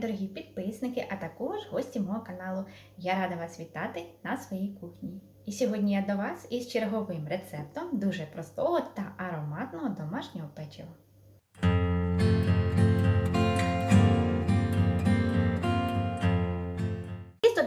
дорогі підписники, а також гості мого каналу. Я рада вас вітати на своїй кухні. І сьогодні я до вас із черговим рецептом дуже простого та ароматного домашнього печива.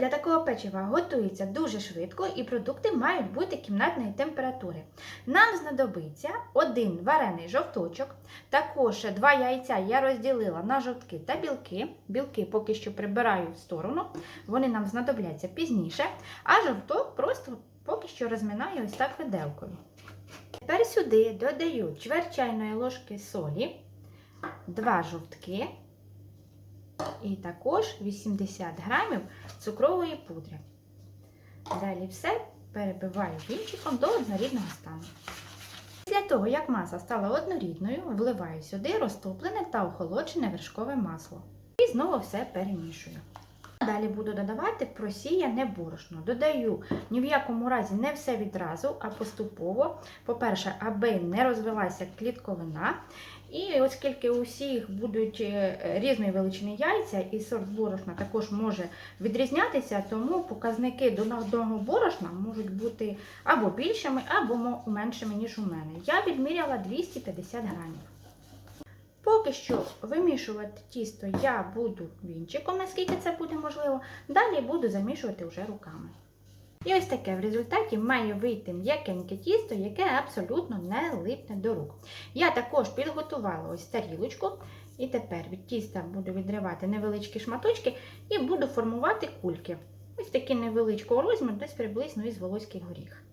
Для такого печива готується дуже швидко і продукти мають бути кімнатної температури. Нам знадобиться один варений жовточок, також два яйця я розділила на жовтки та білки. Білки поки що прибираю в сторону, вони нам знадобляться пізніше, а жовток просто поки що розминаю ось так виделкою. Тепер сюди додаю чверть чайної ложки солі, два жовтки і також 80 грамів цукрової пудри. Далі все перебиваю вінчиком до однорідного стану. Після того, як маса стала однорідною, вливаю сюди розтоплене та охолоджене вершкове масло. І знову все перемішую. Далі буду додавати просіяне борошно. Додаю ні в якому разі не все відразу, а поступово. По-перше, аби не розвилася клітковина. І оскільки у всіх будуть е, різної величини яйця, і сорт борошна також може відрізнятися, тому показники до одного борошна можуть бути або більшими, або меншими, ніж у мене. Я відміряла 250 грамів. Поки що вимішувати тісто я буду вінчиком, наскільки це буде можливо. Далі буду замішувати вже руками. І ось таке в результаті має вийти м'якеньке тісто, яке абсолютно не липне до рук. Я також підготувала ось тарілочку, і тепер від тіста буду відривати невеличкі шматочки і буду формувати кульки. Ось такі невеличкого розміру, десь приблизно із волоський горіх.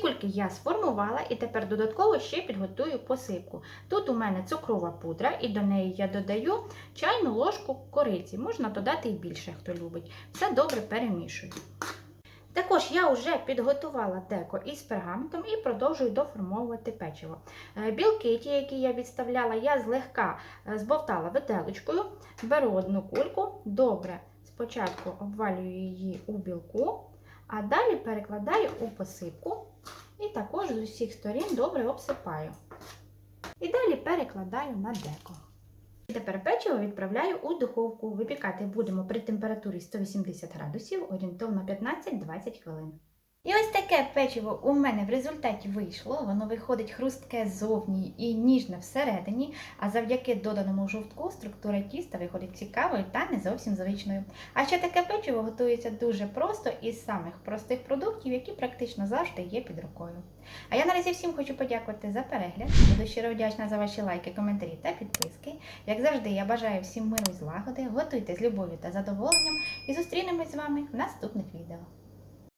Кульки я сформувала і тепер додатково ще підготую посипку. Тут у мене цукрова пудра, і до неї я додаю чайну ложку кориці. Можна додати і більше, хто любить. Все добре перемішую. Також я вже підготувала деко із пергаментом і продовжую доформовувати печиво. Е, Білки, ті, які я відставляла, я злегка е, збовтала виделочкою, беру одну кульку, добре спочатку обвалюю її у білку, а далі перекладаю у посипку і також з усіх сторін добре обсипаю. І далі перекладаю на деко. Тепер печиво відправляю у духовку. Випікати будемо при температурі 180 градусів орієнтовно 15-20 хвилин. Таке печиво у мене в результаті вийшло. Воно виходить хрустке ззовні і ніжне всередині, а завдяки доданому жовтку структура тіста виходить цікавою та не зовсім звичною. А ще таке печиво готується дуже просто із самих простих продуктів, які практично завжди є під рукою. А я наразі всім хочу подякувати за перегляд. Буду щиро вдячна за ваші лайки, коментарі та підписки. Як завжди, я бажаю всім миру і злагоди. Готуйте з любов'ю та задоволенням і зустрінемось з вами в наступних відео.